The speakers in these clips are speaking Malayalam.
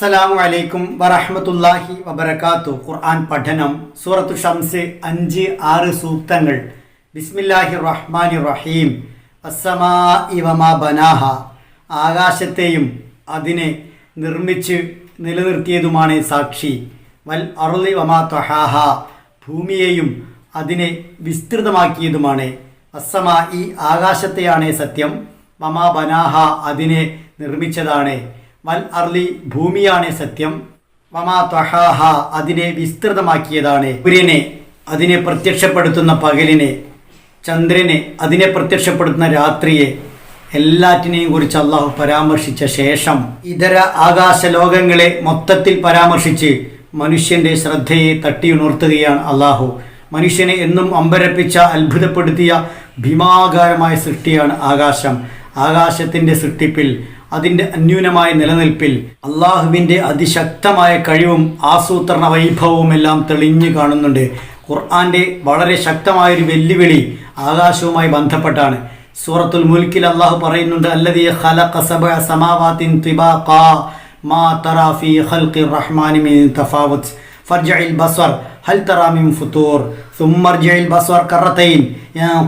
അസ്സലാമു അലൈക്കും വറഹമത്തല്ലാഹി വബർക്കാത്തു ഖുർആൻ പഠനം സൂറത്തു ഷംസ് അഞ്ച് ആറ് സൂക്തങ്ങൾ. ബിസ്മില്ലാഹി റഹ്മാൻ റഹീം അസ്സമാ ഇവമാ ബനാഹ. ആകാശത്തെയും അതിനെ നിർമ്മിച്ച് നിലനിർത്തിയതുമാണ് സാക്ഷി. വൽ അറുളി വമാ തൊഹാഹ. ഭൂമിയെയും അതിനെ വിസ്തൃതമാക്കിയതുമാണ്. അസ്സമാ ഈ ആകാശത്തെയാണ് സത്യം. മമാ ബനാഹ അതിനെ നിർമ്മിച്ചതാണ്. വൽ അർലി ഭൂമിയാണ് സത്യം. വമാ ത്വഹാഹ അതിനെ വിസ്തൃതമാക്കിയതാണ്. സൂര്യനെ അതിനെ പ്രത്യക്ഷപ്പെടുത്തുന്ന പകലിനെ ചന്ദ്രനെ അതിനെ പ്രത്യക്ഷപ്പെടുത്തുന്ന രാത്രിയെ എല്ലാറ്റിനെയും കുറിച്ച് അള്ളാഹു പരാമർശിച്ച ശേഷം ഇതര ആകാശ ലോകങ്ങളെ മൊത്തത്തിൽ പരാമർശിച്ച് മനുഷ്യന്റെ ശ്രദ്ധയെ തട്ടിയുണർത്തുകയാണ് അള്ളാഹു. മനുഷ്യനെ എന്നും അമ്പരപ്പിച്ച അത്ഭുതപ്പെടുത്തിയ ഭീമാകാരമായ സൃഷ്ടിയാണ് ആകാശം. ആകാശത്തിന്റെ സൃഷ്ടിപ്പിൽ അതിന്റെ അന്യൂനമായ നിലനിൽപ്പിൽ അള്ളാഹുവിന്റെ അതിശക്തമായ കഴിവും ആസൂത്രണ വൈഭവവും എല്ലാം തെളിഞ്ഞു കാണുന്നുണ്ട്. ഖുർആന്റെ വളരെ ശക്തമായൊരു വെല്ലുവിളി ആകാശവുമായി ബന്ധപ്പെട്ടാണ്. സൂറത്തുൽ മുൽക്കിൽ അള്ളാഹു പറയുന്നുണ്ട് അല്ലദീ ഖലഖ സബഅ സമാവാത്തിൻ തിബാഖാ മാ തറാ ഫീ ഖൽഖിർ റഹ്മാനി മിൻ തഫാവുത്ത് ബസ്വർ ഹൽ തറാമിം ഫുത്തൂർ സുമ്മർജയിൽ ബസ്വർ കറത്തൈൻ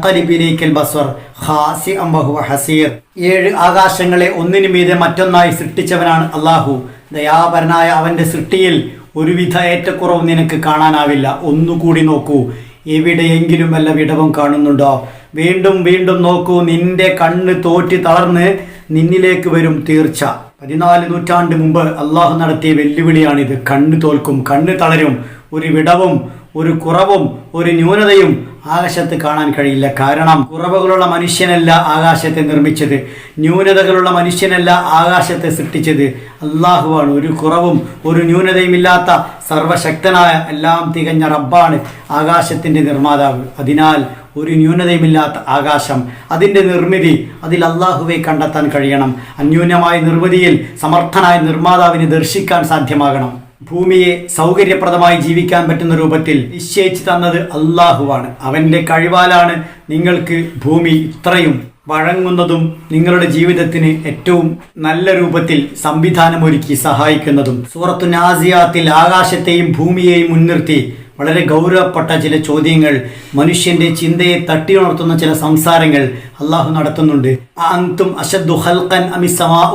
കലിബിലേക്കൽ ബസ്വർ ഹാസി അംബഹു ഹസീർ ഏഴ് ആകാശങ്ങളെ ഒന്നിനു മീതെ മറ്റൊന്നായി സൃഷ്ടിച്ചവനാണ് അള്ളാഹു ദയാപരനായ അവന്റെ സൃഷ്ടിയിൽ ഒരുവിധ ഏറ്റക്കുറവ് നിനക്ക് കാണാനാവില്ല. ഒന്നുകൂടി നോക്കൂ. എവിടെയെങ്കിലും വല്ല വിടവും കാണുന്നുണ്ടോ? വീണ്ടും വീണ്ടും നോക്കൂ. നിന്റെ കണ്ണ് തോറ്റി തളർന്ന് നിന്നിലേക്ക് വരും തീർച്ച. പതിനാല് നൂറ്റാണ്ട് മുമ്പ് അള്ളാഹു നടത്തിയ വെല്ലുവിളിയാണിത്. കണ്ണ് തോൽക്കും. കണ്ണ് തളരും. ഒരു വിടവും ഒരു കുറവും ഒരു ന്യൂനതയും ആകാശത്ത് കാണാൻ കഴിയില്ല. കാരണം കുറവുകളുള്ള മനുഷ്യനല്ല ആകാശത്തെ നിർമ്മിച്ചത്. ന്യൂനതകളുള്ള മനുഷ്യനല്ല ആകാശത്തെ സൃഷ്ടിച്ചത്. അള്ളാഹുവാണ്. ഒരു കുറവും ഒരു ന്യൂനതയും ഇല്ലാത്ത സർവശക്തനായ എല്ലാം തികഞ്ഞ റബ്ബാണ് ആകാശത്തിന്റെ നിർമ്മാതാവ്. അതിനാൽ ഒരു ന്യൂനതയുമില്ലാത്ത ആകാശം അതിന്റെ നിർമ്മിതി അതിൽ അള്ളാഹുവെ കണ്ടെത്താൻ കഴിയണം. അന്യൂനമായ നിർമ്മിതിയിൽ സമർത്ഥനായ നിർമ്മാതാവിനെ ദർശിക്കാൻ സാധ്യമാകണം. ഭൂമിയെ സൗകര്യപ്രദമായി ജീവിക്കാൻ പറ്റുന്ന രൂപത്തിൽ നിശ്ചയിച്ചു തന്നത് അള്ളാഹുവാണ് അവന്റെ കഴിവാലാണ് നിങ്ങൾക്ക് ഭൂമി ഇത്രയും വഴങ്ങുന്നതും നിങ്ങളുടെ ജീവിതത്തിന് ഏറ്റവും നല്ല രൂപത്തിൽ സംവിധാനമൊരുക്കി സഹായിക്കുന്നതും. സൂറത്തു നാസിയാത്തിൽ ആകാശത്തെയും ഭൂമിയെയും മുൻനിർത്തി വളരെ ഗൗരവപ്പെട്ട ചില ചോദ്യങ്ങൾ മനുഷ്യന്റെ ചിന്തയെ തട്ടി ഉണർത്തുന്ന ചില സംസാരങ്ങൾ അള്ളാഹു നടത്തുന്നുണ്ട്.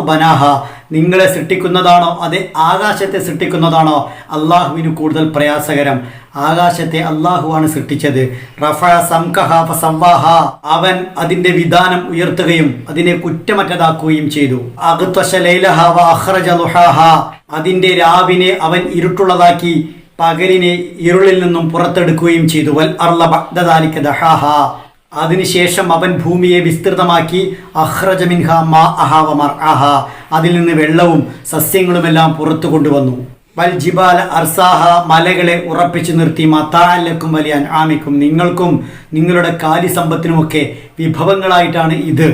ബനാഹ. നിങ്ങളെ സൃഷ്ടിക്കുന്നതാണോ? അതെ ആകാശത്തെ സൃഷ്ടിക്കുന്നതാണോ? അള്ളാഹുവിന് കൂടുതൽ പ്രയാസകരം. ആകാശത്തെ അള്ളാഹുവാണ് സൃഷ്ടിച്ചത്. അവൻ അതിന്റെ വിധാനം ഉയർത്തുകയും അതിനെ കുറ്റമറ്റതാക്കുകയും ചെയ്തു. അതിന്റെ രാവിനെ അവൻ ഇരുട്ടുള്ളതാക്കി. പകലിനെ ഇരുളിൽ നിന്നും പുറത്തെടുക്കുകയും ചെയ്തു. വൽ അർല ബഅദദാലിക ദഹാഹ. അതിനുശേഷം അവൻ ഭൂമിയെ വിസ്തൃതമാക്കി അഹ്റജമിൻഹ മാ അഹാവ മർആഹ അതിൽ നിന്ന് വെള്ളവും സസ്യങ്ങളുമെല്ലാം പുറത്തു കൊണ്ടുവന്നു. വൽ ജിബാല അർസാഹ മലകളെ ഉറപ്പിച്ചു നിർത്തി മത്താലക്കും വലിയ ആമിക്കും നിങ്ങൾക്കും നിങ്ങളുടെ കാലി സമ്പത്തിനുമൊക്കെ വിഭവങ്ങളായിട്ടാണ് ഇത്.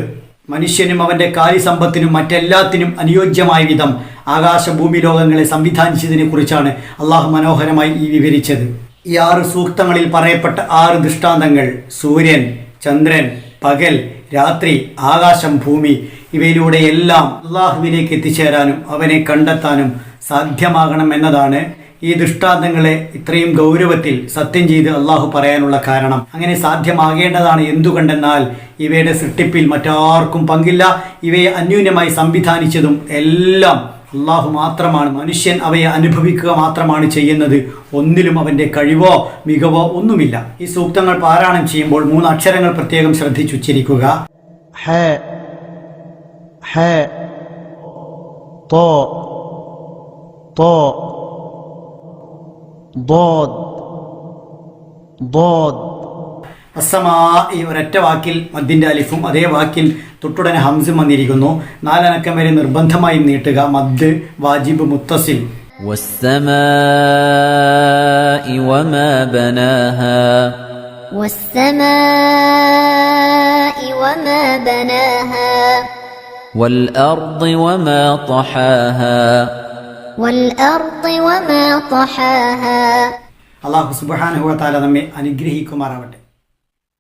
മനുഷ്യനും അവന്റെ കാര്യസമ്പത്തിനും മറ്റെല്ലാത്തിനും അനുയോജ്യമായ വിധം ആകാശഭൂമി ലോകങ്ങളെ സംവിധാനിച്ചതിനെ കുറിച്ചാണ് അള്ളാഹു മനോഹരമായി ഈ വിവരിച്ചത്. ഈ ആറ് സൂക്തങ്ങളിൽ പറയപ്പെട്ട ആറ് ദൃഷ്ടാന്തങ്ങൾ സൂര്യൻ ചന്ദ്രൻ പകൽ രാത്രി ആകാശം ഭൂമി ഇവയിലൂടെ എല്ലാം അള്ളാഹുവിലേക്ക് എത്തിച്ചേരാനും അവനെ കണ്ടെത്താനും സാധ്യമാകണം എന്നതാണ് ഈ ദൃഷ്ടാന്തങ്ങളെ ഇത്രയും ഗൗരവത്തിൽ സത്യം ചെയ്ത് അള്ളാഹു പറയാനുള്ള കാരണം. അങ്ങനെ സാധ്യമാകേണ്ടതാണ് എന്തുകൊണ്ടെന്നാൽ ഇവയുടെ സൃഷ്ടിപ്പിൽ മറ്റാർക്കും പങ്കില്ല ഇവയെ അന്യൂന്യമായി സംവിധാനിച്ചതും എല്ലാം അള്ളാഹു മാത്രമാണ് മനുഷ്യൻ അവയെ അനുഭവിക്കുക മാത്രമാണ് ചെയ്യുന്നത് ഒന്നിലും അവന്റെ കഴിവോ മികവോ ഒന്നുമില്ല ഈ സൂക്തങ്ങൾ പാരായണം ചെയ്യുമ്പോൾ മൂന്ന് അക്ഷരങ്ങൾ പ്രത്യേകം ശ്രദ്ധിച്ചുച്ചരിക്കുക ح ح طاء طاء ضاد ضاد അസമാ ഈ ഒരൊറ്റ വാക്കിൽ മദ്ദിന്റെ അലിഫും അതേ വാക്കിൽ തൊട്ടുടനെ ഹംസും വന്നിരിക്കുന്നു നാലനക്കം വരെ നിർബന്ധമായി നീട്ടുക മദ് വാജിബ് മുത്തസിൽ والسماء وما بناها والسماء وما بناها والأرض وما طحاها والأرض وما طحاها അള്ളാഹു സുബാനുഹുവ താല നമ്മെ അനുഗ്രഹിക്കുമാറാവട്ടെ